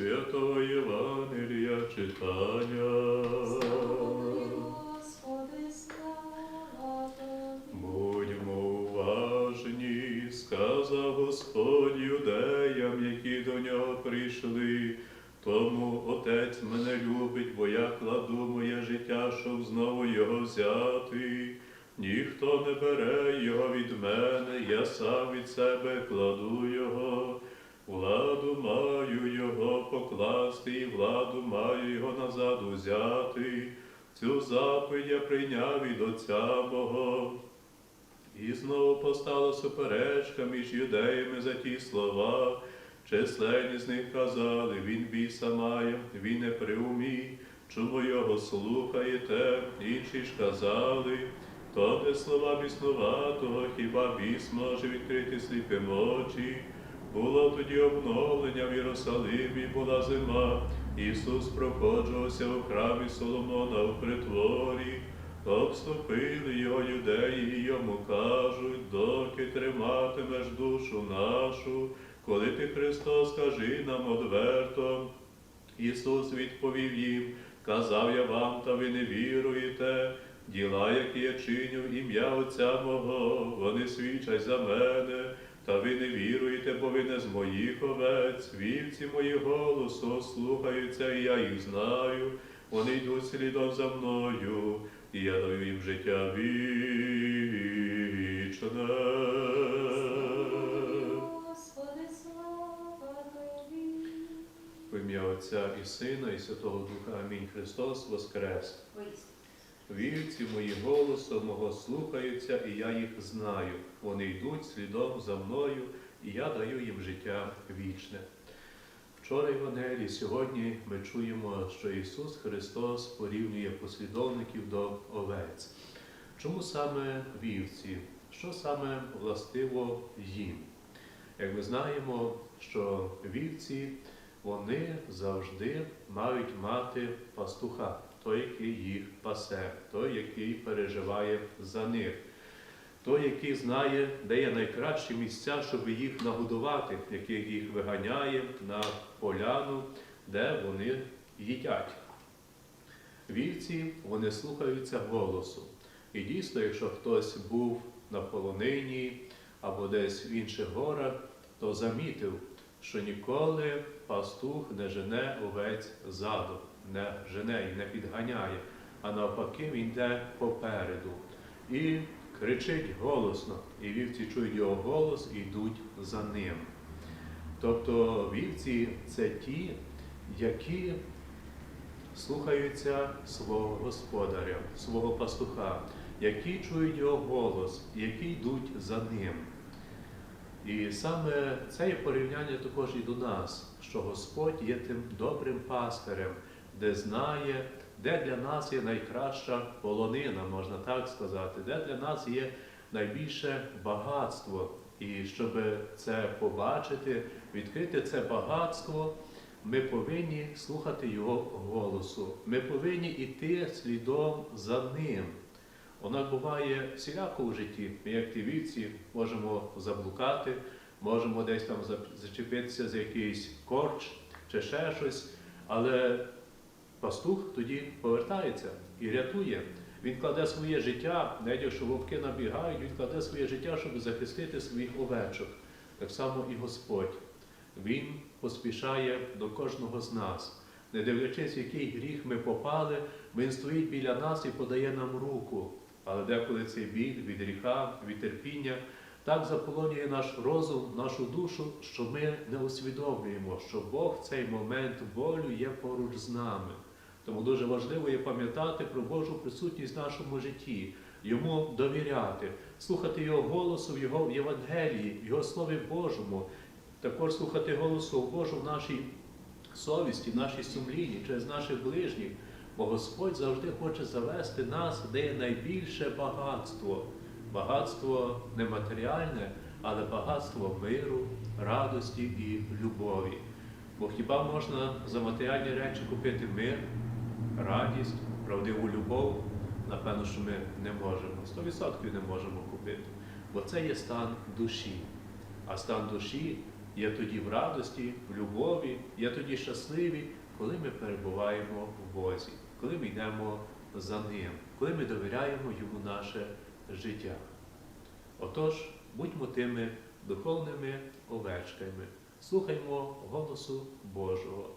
Святого Євангелія читання. Будьмо уважні, сказав Господь юдеям, які до нього прийшли. Тому Отець мене любить, бо я кладу моє життя, щоб знову його взяти. Ніхто не бере його від мене, я сам від себе кладу його. Маю його назад узяти. Цю заповідь я прийняв від Отця мого. І знову постала суперечка між юдеями за ті слова. Численні з них казали, він біса має, він не при умі, чому його слухаєте? Інші ж казали, то не слова біснуватого, хіба біс може відкрити сліпим очі. Було тоді обновлення в Єрусалимі, була зима. Ісус проходжувався у храмі Соломона у притворі. Обступили його юдеї і йому кажуть, доки триматимеш душу нашу, коли ти Христос, скажи нам одверто. Ісус відповів їм, казав я вам, та ви не віруєте. Діла, які я чиню ім'я Отця мого, вони свідчать за мене, та ви не віруєте, бо ви не з моїх овець. Вівці мої голосу слухаються, і я їх знаю. Вони йдуть слідом за мною, і я даю їм життя вічне. Господи, слава Тобі. В ім'я Отця і Сина, і Святого Духа. Амінь. Христос Воскрес. Вівці мої голосу мого слухаються, і я їх знаю. Вони йдуть слідом за мною, і я даю їм життя вічне. Вчора Євангелії, сьогодні ми чуємо, що Ісус Христос порівнює послідовників до овець. Чому саме вівці? Що саме властиво їм? Як ми знаємо, що вівці вони завжди мають мати пастуха, той, який їх пасе, той, який переживає за них, той, який знає, де є найкращі місця, щоб їх нагодувати, який їх виганяє на поляну, де вони їдять. Вівці вони слухаються голосу. І дійсно, якщо хтось був на полонині або десь в інших горах, то замітив, що ніколи пастух не жене овець ззаду, не жене і не підганяє, а навпаки, він йде попереду і кричить голосно, і вівці чують його голос і йдуть за ним. Тобто вівці це ті, які слухаються свого господаря, свого пастуха, які чують його голос, які йдуть за ним. І саме це є порівняння також і до нас, що Господь є тим добрим пастирем, де знає, де для нас є найкраща полонина, можна так сказати, де для нас є найбільше багатство. І щоб це побачити, відкрити це багатство, ми повинні слухати Його голосу. Ми повинні йти слідом за ним. Однак буває всіляко у житті. Ми, як ті можемо заблукати, можемо десь там зачепитися за якийсь корч чи ще щось, але пастух тоді повертається і рятує. Він кладе своє життя, навіть якщо вовки набігають, він кладе своє життя, щоб захистити своїх овечок. Так само і Господь. Він поспішає до кожного з нас. Не дивлячись, в який гріх ми попали, він стоїть біля нас і подає нам руку. Але деколи цей біль від гріха, від терпіння так заполонює наш розум, нашу душу, що ми не усвідомлюємо, що Бог в цей момент болю є поруч з нами. Тому дуже важливо є пам'ятати про Божу присутність в нашому житті, йому довіряти, слухати Його голосу в Його Євангелії, в Його Слові Божому, також слухати голосу Божу в нашій совісті, в нашій сумлінні, через наших ближніх. Бо Господь завжди хоче завести нас, де є найбільше багатство. Багатство не матеріальне, але багатство миру, радості і любові. Бо хіба можна за матеріальні речі купити мир, радість, правдиву любов? Напевно, що ми не можемо. 100% не можемо купити. Бо це є стан душі. А стан душі є тоді в радості, в любові, є тоді щасливі, коли ми перебуваємо в Бозі, коли ми йдемо за Ним, коли ми довіряємо Йому наше життя. Отож, будьмо тими духовними овечками, слухаймо голосу Божого,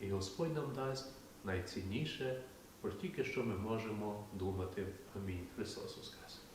і Господь нам дасть найцінніше про тільки що ми можемо думати. Амінь. Христос Воскрес!